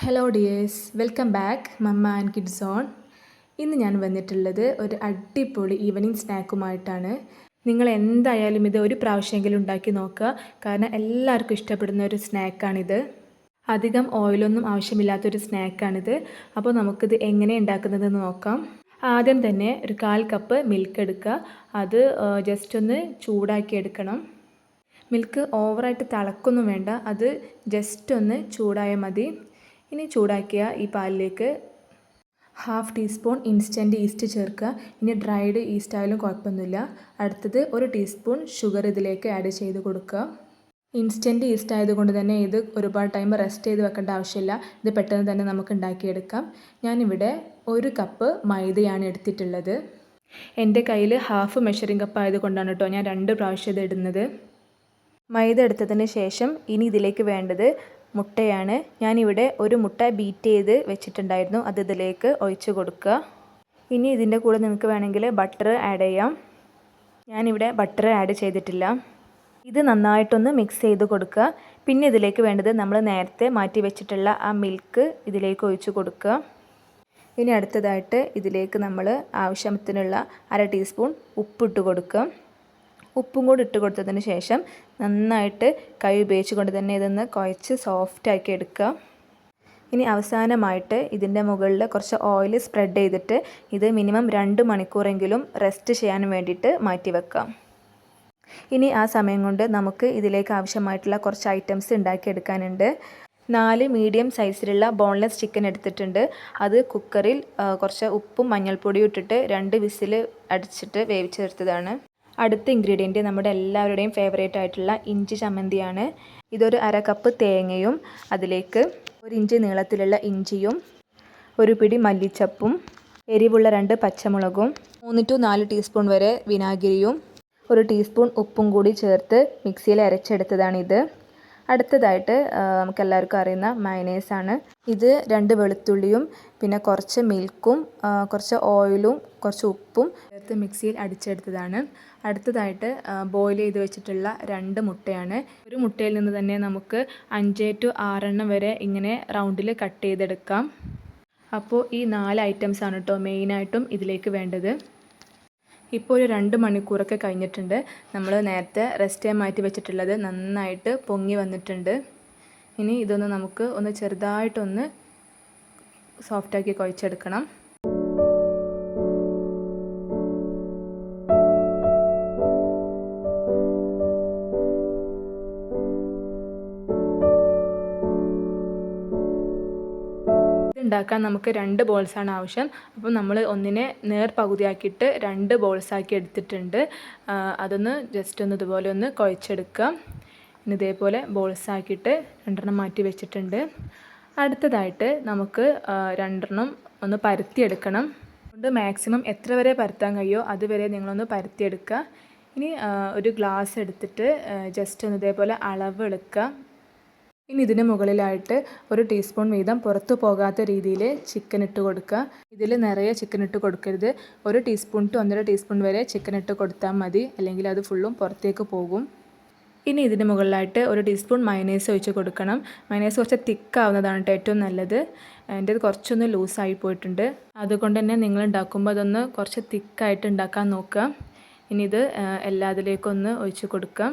Hello dears welcome back mamma and kids on ഇന്ന് ഞാൻ വന്നിട്ടുള്ളത് ഒരു അടിപൊളി ഈവനിങ് സ്നാക്കുമായിട്ടാണ് നിങ്ങൾ എന്തായാലും ഇത് ഒരു പ്രാവശ്യമെങ്കിലും ഉണ്ടാക്കി നോക്കുക. കാരണം എല്ലാവർക്കും ഇഷ്ടപ്പെടുന്ന ഒരു സ്നാക്കാണിത് അധികം ഓയിലൊന്നും ആവശ്യമില്ലാത്തൊരു സ്നാക്കാണിത് അപ്പോൾ നമുക്കിത് എങ്ങനെ ഉണ്ടാക്കുന്നതെന്ന് നോക്കാം. ആദ്യം തന്നെ ഒരു കാൽ കപ്പ് മിൽക്ക് എടുക്കുക. അത് ജസ്റ്റ് ഒന്ന് ചൂടാക്കി എടുക്കണം. മിൽക്ക് ഓവറായിട്ട് തിളക്കൊന്നും വേണ്ട. അത് ജസ്റ്റ് ഒന്ന് ചൂടായാൽ മതി. ഇനി ചൂടാക്കിയ ഈ പാലിലേക്ക് ഹാഫ് ടീസ്പൂൺ ഇൻസ്റ്റന്റ് ഈസ്റ്റ് ചേർക്കുക. ഇനി ഡ്രൈഡ് ഈസ്റ്റ് ആയാലും കുഴപ്പമൊന്നുമില്ല. അടുത്തത് ഒരു ടീസ്പൂൺ ഷുഗർ ഇതിലേക്ക് ആഡ് ചെയ്ത് കൊടുക്കുക. ഇൻസ്റ്റന്റ് ഈസ്റ്റ് ആയതുകൊണ്ട് തന്നെ ഇത് ഒരുപാട് ടൈം റെസ്റ്റ് ചെയ്ത് വെക്കേണ്ട ആവശ്യമില്ല. ഇത് പെട്ടെന്ന് തന്നെ നമുക്ക് ഉണ്ടാക്കിയെടുക്കാം. ഞാനിവിടെ ഒരു കപ്പ് മൈദയാണ് എടുത്തിട്ടുള്ളത്. എന്റെ കയ്യിൽ ഹാഫ് മെഷറിംഗ് കപ്പ് ആയതുകൊണ്ടാണ് കേട്ടോ ഞാൻ രണ്ട് പ്രാവശ്യം ഇത് ഇടുന്നത്. മൈദ എടുത്തതിന് ശേഷം ഇനി ഇതിലേക്ക് വേണ്ടത് മുട്ടയാണ്. ഞാനിവിടെ ഒരു മുട്ട ബീറ്റ് ചെയ്ത് വെച്ചിട്ടുണ്ടായിരുന്നു. അത് ഇതിലേക്ക് ഒഴിച്ച് കൊടുക്കുക. ഇനി ഇതിന്റെ കൂടെ നിങ്ങൾക്ക് വേണമെങ്കിൽ ബട്ടർ ആഡ് ചെയ്യാം. ഞാനിവിടെ ബട്ടർ ആഡ് ചെയ്തിട്ടില്ല. ഇത് നന്നായിട്ടൊന്ന് മിക്സ് ചെയ്ത് കൊടുക്കുക. പിന്നെ ഇതിലേക്ക് വേണ്ടത് നമ്മൾ നേരത്തെ മാറ്റി വെച്ചിട്ടുള്ള ആ മിൽക്ക് ഇതിലേക്ക് ഒഴിച്ച് കൊടുക്കുക. ഇനി അടുത്തതായിട്ട് ഇതിലേക്ക് നമ്മൾ ആവശ്യത്തിനുള്ള അര ടീസ്പൂൺ ഉപ്പിട്ട് കൊടുക്കുക. ഉപ്പും കൂടി ഇട്ട് കൊടുത്തതിന് ശേഷം നന്നായിട്ട് കൈ ഉപയോഗിച്ചുകൊണ്ട് തന്നെ ഇതൊന്ന് കുഴച്ച് സോഫ്റ്റാക്കി എടുക്കുക. ഇനി അവസാനമായിട്ട് ഇതിന്റെ മുകളിൽ കുറച്ച് ഓയിൽ സ്പ്രെഡ് ചെയ്തിട്ട് ഇത് മിനിമം രണ്ട് മണിക്കൂറെങ്കിലും റെസ്റ്റ് ചെയ്യാൻ വേണ്ടിയിട്ട് മാറ്റി വെക്കാം ഇനി ആ സമയം കൊണ്ട് നമുക്ക് ഇതിലേക്ക് ആവശ്യമായിട്ടുള്ള കുറച്ച് ഐറ്റംസ് ഉണ്ടാക്കിയെടുക്കാനുണ്ട് നാല് മീഡിയം സൈസിലുള്ള ബോൺലെസ് ചിക്കൻ എടുത്തിട്ടുണ്ട്. അത് കുക്കറിൽ കുറച്ച് ഉപ്പും മഞ്ഞൾപ്പൊടിയും ഇട്ടിട്ട് രണ്ട് വിസിൽ അടിച്ചിട്ട് വേവിച്ചെടുത്തതാണ് അടുത്ത ഇൻഗ്രീഡിയന്റ് നമ്മുടെ എല്ലാവരുടെയും ഫേവറേറ്റ് ആയിട്ടുള്ള ഇഞ്ചി ചമ്മന്തിയാണ്. ഇതൊരു അര കപ്പ് തേങ്ങയും അതിലേക്ക് ഒരു ഇഞ്ച് നീളത്തിലുള്ള ഇഞ്ചിയും ഒരു പിടി മല്ലിച്ചപ്പും എരിവുള്ള രണ്ട് പച്ചമുളകും മൂന്ന് ടു നാല് ടീസ്പൂൺ വരെ വിനാഗിരിയും ഒരു ടീസ്പൂൺ ഉപ്പും കൂടി ചേർത്ത് മിക്സിയിൽ അരച്ചെടുത്തതാണിത്. അടുത്തതായിട്ട് നമുക്കെല്ലാവർക്കും അറിയുന്ന മയനേസാണ് ഇത് രണ്ട് വെളുത്തുള്ളിയും പിന്നെ കുറച്ച് മിൽക്കും കുറച്ച് ഓയിലും കുറച്ച് ഉപ്പും ചേർത്ത് മിക്സിയിൽ അടിച്ചെടുത്തതാണ്. അടുത്തതായിട്ട് ബോയിൽ ചെയ്ത് വെച്ചിട്ടുള്ള രണ്ട് മുട്ടയാണ്. ഒരു മുട്ടയിൽ നിന്ന് തന്നെ നമുക്ക് അഞ്ച് ടു ആറെണ്ണം വരെ ഇങ്ങനെ റൗണ്ടിൽ കട്ട് ചെയ്തെടുക്കാം. അപ്പോൾ ഈ നാല് ഐറ്റംസ് ആണ് കേട്ടോ മെയിനായിട്ടും ഇതിലേക്ക് വേണ്ടത്. ഇപ്പോൾ ഒരു രണ്ട് മണിക്കൂറൊക്കെ കഴിഞ്ഞിട്ടുണ്ട്. നമ്മൾ നേരത്തെ റെസ്റ്റ് ടൈം മാറ്റി വെച്ചിട്ടുള്ളത് നന്നായിട്ട് പൊങ്ങി വന്നിട്ടുണ്ട്. ഇനി ഇതൊന്ന് നമുക്ക് ഒന്ന് ചെറുതായിട്ടൊന്ന് സോഫ്റ്റാക്കി കുഴച്ചെടുക്കണം. ഉണ്ടാക്കാൻ നമുക്ക് രണ്ട് ബോൾസാണ് ആവശ്യം. അപ്പോൾ നമ്മൾ ഒന്നിനെ നേർ പകുതിയാക്കിയിട്ട് രണ്ട് ബോൾസാക്കി എടുത്തിട്ടുണ്ട്. അതൊന്ന് ജസ്റ്റ് ഒന്ന് ഇതുപോലെ ഒന്ന് കുഴച്ചെടുക്കുക ഇനി ഇതേപോലെ ബോൾസാക്കിയിട്ട് രണ്ടെണ്ണം മാറ്റി വെച്ചിട്ടുണ്ട്. അടുത്തതായിട്ട് നമുക്ക് രണ്ടെണ്ണം ഒന്ന് പരത്തിയെടുക്കണം. അതുകൊണ്ട് മാക്സിമം എത്ര വരെ പരത്താൻ കഴിയുമോ അതുവരെ നിങ്ങളൊന്ന് പരത്തിയെടുക്കുക. ഇനി ഒരു ഗ്ലാസ് എടുത്തിട്ട് ജസ്റ്റ് ഒന്ന് ഇതേപോലെ അളവ് എടുക്കുക ഇനി ഇതിന് മുകളിലായിട്ട് ഒരു ടീസ്പൂൺ വീതം പുറത്തു പോകാത്ത രീതിയിൽ ചിക്കൻ ഇട്ട് കൊടുക്കുക. ഇതിൽ നിറയെ ചിക്കൻ ഇട്ട് കൊടുക്കരുത്. ഒരു ടീസ്പൂൺ ടു ഒന്നര ടീസ്പൂൺ വരെ ചിക്കൻ ഇട്ട് കൊടുത്താൽ മതി. അല്ലെങ്കിൽ അത് ഫുള്ളും പുറത്തേക്ക് പോകും. ഇനി ഇതിന് മുകളിലായിട്ട് ഒരു ടീസ്പൂൺ മയനേസ് ഒഴിച്ച് കൊടുക്കണം. മയനേസ് കുറച്ച് തിക്കാവുന്നതാണ് കേട്ടോ ഏറ്റവും നല്ലത്. എന്റേത് കുറച്ചൊന്ന് ലൂസായി പോയിട്ടുണ്ട്. അതുകൊണ്ട് തന്നെ നിങ്ങൾ ഉണ്ടാക്കുമ്പോൾ അതൊന്ന് കുറച്ച് തിക്കായിട്ട് ഉണ്ടാക്കാൻ നോക്കുക. ഇനി ഇത് എല്ലാത്തിലേക്കൊന്ന് ഒഴിച്ച് കൊടുക്കുക.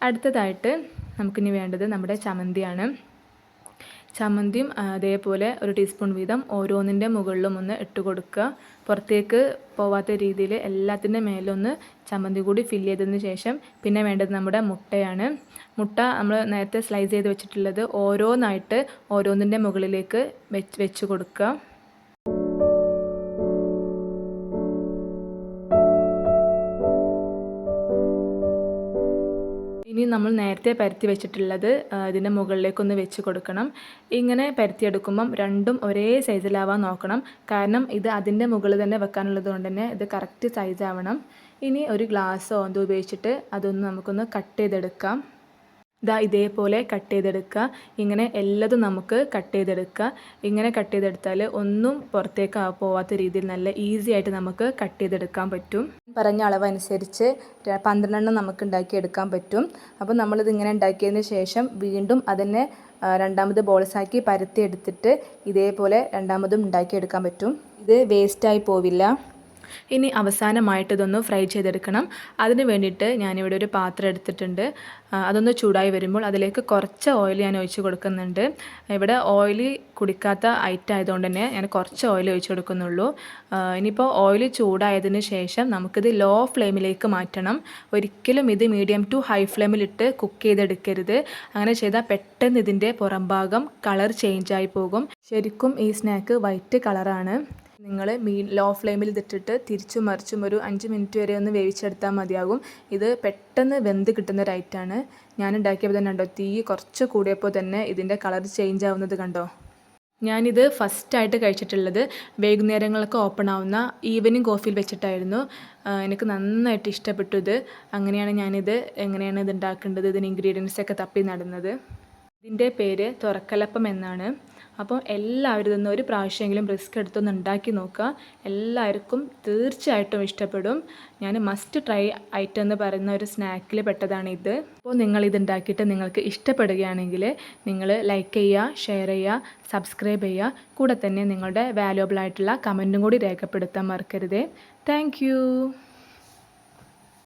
അടുത്തതായിട്ട് നമുക്കിനി വേണ്ടത് നമ്മുടെ ചമന്തിയാണ് ചമ്മന്തിയും അതേപോലെ ഒരു ടീസ്പൂൺ വീതം ഓരോന്നിന്റെ മുകളിലും ഒന്ന് ഇട്ട് കൊടുക്കുക. പുറത്തേക്ക് പോവാത്ത രീതിയിൽ എല്ലാത്തിന്റെ മേലൊന്ന് ചമ്മന്തി കൂടി ഫില്ല് ചെയ്തതിന് ശേഷം പിന്നെ വേണ്ടത് നമ്മുടെ മുട്ടയാണ്. മുട്ട നമ്മൾ നേരത്തെ സ്ലൈസ് ചെയ്ത് വെച്ചിട്ടുള്ളത് ഓരോന്നായിട്ട് ഓരോന്നിന്റെ മുകളിലേക്ക് വെച്ച് വെച്ച് കൊടുക്കുക. ഇനി നമ്മൾ നേരത്തെ പരത്തി വെച്ചിട്ടുള്ളത് ഇതിന്റെ മുകളിലേക്കൊന്ന് വെച്ച് കൊടുക്കണം. ഇങ്ങനെ പരത്തിയെടുക്കുമ്പം രണ്ടും ഒരേ സൈസിലാവാൻ നോക്കണം. കാരണം ഇത് അതിന്റെ മുകളിൽ തന്നെ വെക്കാനുള്ളത് കൊണ്ട് തന്നെ ഇത് കറക്റ്റ് സൈസാവണം ഇനി ഒരു ഗ്ലാസ്സോ എന്തോ ഉപയോഗിച്ചിട്ട് അതൊന്ന് നമുക്കൊന്ന് കട്ട് ചെയ്തെടുക്കാം. ഇതാ ഇതേപോലെ കട്ട് ചെയ്തെടുക്കുക. ഇങ്ങനെ എല്ലാതും നമുക്ക് കട്ട് ചെയ്തെടുക്കുക. ഇങ്ങനെ കട്ട് ചെയ്തെടുത്താൽ ഒന്നും പുറത്തേക്ക് പോവാത്ത രീതിയിൽ നല്ല ഈസി ആയിട്ട് നമുക്ക് കട്ട് ചെയ്തെടുക്കാൻ പറ്റും. പറഞ്ഞ അളവനുസരിച്ച് പന്ത്രണ്ടെണ്ണം നമുക്ക് ഉണ്ടാക്കിയെടുക്കാൻ പറ്റും. അപ്പോൾ നമ്മളിത് ഇങ്ങനെ ഉണ്ടാക്കിയതിന് ശേഷം വീണ്ടും അതിനെ രണ്ടാമത് ബോൾസാക്കി പരത്തി എടുത്തിട്ട് ഇതേപോലെ രണ്ടാമതും ഉണ്ടാക്കിയെടുക്കാൻ പറ്റും. ഇത് വേസ്റ്റായി പോവില്ല. ഇനി അവസാനമായിട്ട് ഇതൊന്ന് ഫ്രൈ ചെയ്തെടുക്കണം. അതിന് വേണ്ടിയിട്ട് ഞാനിവിടെ ഒരു പാത്രം എടുത്തിട്ടുണ്ട്. അതൊന്ന് ചൂടായി വരുമ്പോൾ അതിലേക്ക് കുറച്ച് ഓയിൽ ഞാൻ ഒഴിച്ച് കൊടുക്കുന്നുണ്ട്. ഇവിടെ ഓയിൽ കുടിക്കാത്ത ഐറ്റം ആയതുകൊണ്ട് തന്നെ ഞാൻ കുറച്ച് ഓയിൽ ഒഴിച്ച് കൊടുക്കുന്നുള്ളൂ. ഇനിയിപ്പോൾ ഓയിൽ ചൂടായതിന് ശേഷം നമുക്കിത് ലോ ഫ്ലെയിമിലേക്ക് മാറ്റണം. ഒരിക്കലും ഇത് മീഡിയം ടു ഹൈ ഫ്ലെയിമിലിട്ട് കുക്ക് ചെയ്തെടുക്കരുത്. അങ്ങനെ ചെയ്താൽ പെട്ടെന്ന് ഇതിന്റെ പുറംഭാഗം കളർ ആയി പോകും. ശരിക്കും ഈ സ്നാക്ക് വൈറ്റ് കളറാണ് നിങ്ങൾ മീൻ ലോ ഫ്ലെയിമിൽ ഇതിട്ടിട്ട് തിരിച്ചും മറിച്ചും ഒരു അഞ്ച് മിനിറ്റ് വരെ ഒന്ന് വേവിച്ചെടുത്താൽ മതിയാകും. ഇത് പെട്ടെന്ന് വെന്ത് കിട്ടുന്ന ഒരു ഞാൻ ഉണ്ടാക്കിയപ്പോൾ തന്നെ കണ്ടോ തീ കുറച്ച് കൂടിയപ്പോൾ തന്നെ ഇതിന്റെ കളർ ചേഞ്ച് ആവുന്നത് കണ്ടോ? ഞാനിത് ഫസ്റ്റായിട്ട് കഴിച്ചിട്ടുള്ളത് വൈകുന്നേരങ്ങളൊക്കെ ഓപ്പൺ ആവുന്ന ഈവനിങ് കോഫിയിൽ വെച്ചിട്ടായിരുന്നു. എനിക്ക് നന്നായിട്ട് ഇഷ്ടപ്പെട്ടു ഇത്. അങ്ങനെയാണ് ഞാനിത് എങ്ങനെയാണ് ഇത് ഉണ്ടാക്കേണ്ടത് ഇതിന് ഇൻഗ്രീഡിയൻസ് ഒക്കെ തപ്പി നടുന്നത്. ഇതിന്റെ പേര് തുറക്കലപ്പം എന്നാണ്. അപ്പോൾ എല്ലാവരും ഇതൊന്ന് ഒരു പ്രാവശ്യമെങ്കിലും റിസ്ക് എടുത്തൊന്ന് ഉണ്ടാക്കി നോക്കുക. എല്ലാവർക്കും തീർച്ചയായിട്ടും ഇഷ്ടപ്പെടും. ഞാൻ മസ്റ്റ് ട്രൈ ഐറ്റം എന്ന് പറയുന്ന ഒരു സ്നാക്കിൽ പെട്ടതാണ് ഇത്. അപ്പോൾ നിങ്ങൾ ഇത് ഉണ്ടാക്കിയിട്ട് നിങ്ങൾക്ക് ഇഷ്ടപ്പെടുകയാണെങ്കിൽ നിങ്ങൾ ലൈക്ക് ചെയ്യുക ഷെയർ ചെയ്യുക സബ്സ്ക്രൈബ് ചെയ്യുക. കൂടെ തന്നെ നിങ്ങളുടെ വാല്യുബിൾ ആയിട്ടുള്ള കമന്റും കൂടി രേഖപ്പെടുത്താൻ മറക്കരുത്. താങ്ക്